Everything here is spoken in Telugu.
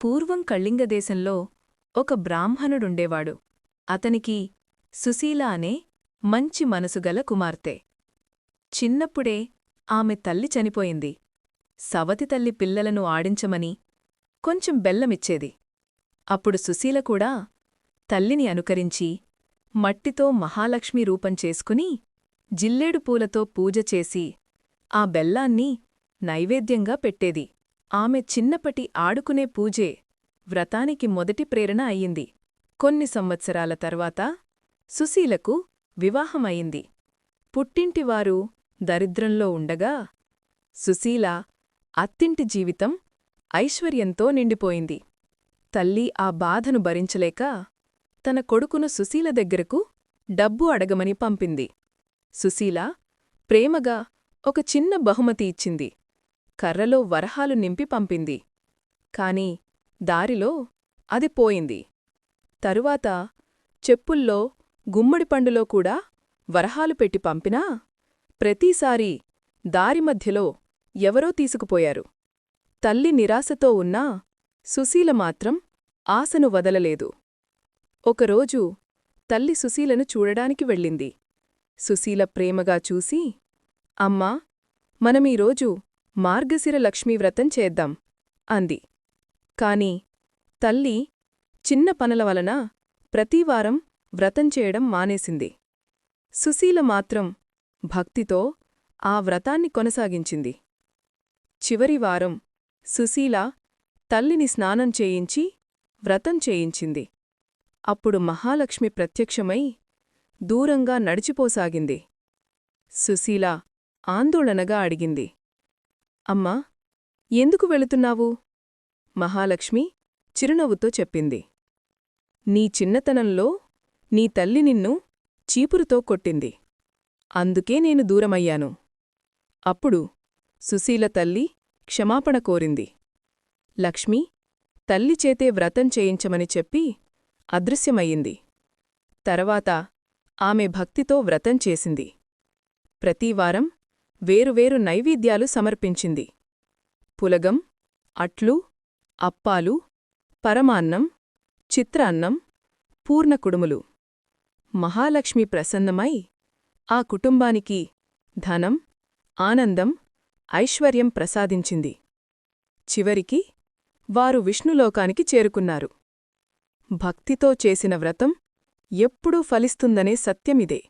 పూర్వం కళింగదేశంలో ఒక బ్రాహ్మణుడుండేవాడు. అతనికి సుశీల అనే మంచి మనసుగల కుమార్తె. చిన్నప్పుడే ఆమె తల్లి చనిపోయింది. సవతి తల్లి పిల్లలను ఆడించమని కొంచెం బెల్లమిచ్చేది. అప్పుడు సుశీల కూడా తల్లిని అనుకరించి మట్టితో మహాలక్ష్మి రూపం చేసుకుని జిల్లేడు పూలతో పూజ చేసి ఆ బెల్లాన్ని నైవేద్యంగా పెట్టేది. ఆమె చిన్నపటి ఆడుకునే పూజే వ్రతానికి మొదటి ప్రేరణ అయ్యింది. కొన్ని సంవత్సరాల తర్వాత సుశీలకు వివాహమయింది పుట్టింటివారు దరిద్రంలో ఉండగా సుశీల అత్తింటి జీవితం ఐశ్వర్యంతో నిండిపోయింది. తల్లి ఆ బాధను భరించలేక తన కొడుకును సుశీల దగ్గరకు డబ్బు అడగమని పంపింది. సుశీల ప్రేమగా ఒక చిన్న బహుమతి ఇచ్చింది. కర్రలో వరహాలు నింపి పంపింది. కాని దారిలో అది పోయింది. తరువాత చెప్పుల్లో గుమ్మడిపండులో కూడా వరహాలు పెట్టి పంపినా ప్రతిసారీ దారి మధ్యలో ఎవరో తీసుకుపోయారు. తల్లి నిరాశతో ఉన్నా సుశీల మాత్రం ఆశను వదలలేదు. ఒకరోజు తల్లి సుశీలను చూడడానికి వెళ్ళింది. సుశీల ప్రేమగా చూసి అమ్మా మనమీరోజు మార్గశిర లక్ష్మీవ్రతం చేద్దాం అంది. కాని తల్లి చిన్న పనుల వలన ప్రతివారం వ్రతం చేయడం మానేసింది. సుశీల మాత్రం భక్తితో ఆ వ్రతాన్ని కొనసాగించింది. చివరి వారం సుశీల తల్లిని స్నానం చేయించి వ్రతం చేయించింది. అప్పుడు మహాలక్ష్మి ప్రత్యక్షమై దూరంగా నడిచిపోసాగింది. సుశీల ఆందోళనగా అడిగింది. అమ్మా ఎందుకు వెళుతున్నావు? మహాలక్ష్మి చిరునవ్వుతో చెప్పింది. నీ చిన్నతనంలో నీ తల్లి నిన్ను చీపురుతో కొట్టింది. అందుకే నేను దూరమయ్యాను. అప్పుడు సుశీల తల్లి క్షమాపణ కోరింది. లక్ష్మి తల్లి చేతే వ్రతం చేయించమని చెప్పి అదృశ్యమయ్యింది. తర్వాత ఆమె భక్తితో వ్రతం చేసింది. ప్రతివారం వేరువేరు నైవేద్యాలు సమర్పించింది. పులగం అట్లు అప్పాలు పరమాన్నం చిత్రాన్నం పూర్ణకుడుములు మహాలక్ష్మి ప్రసన్నమై ఆ కుటుంబానికి ధనం ఆనందం ఐశ్వర్యం ప్రసాదించింది. చివరికి వారు విష్ణులోకానికి చేరుకున్నారు. భక్తితో చేసిన వ్రతం ఎప్పుడూ ఫలిస్తుందనే సత్యమిదే.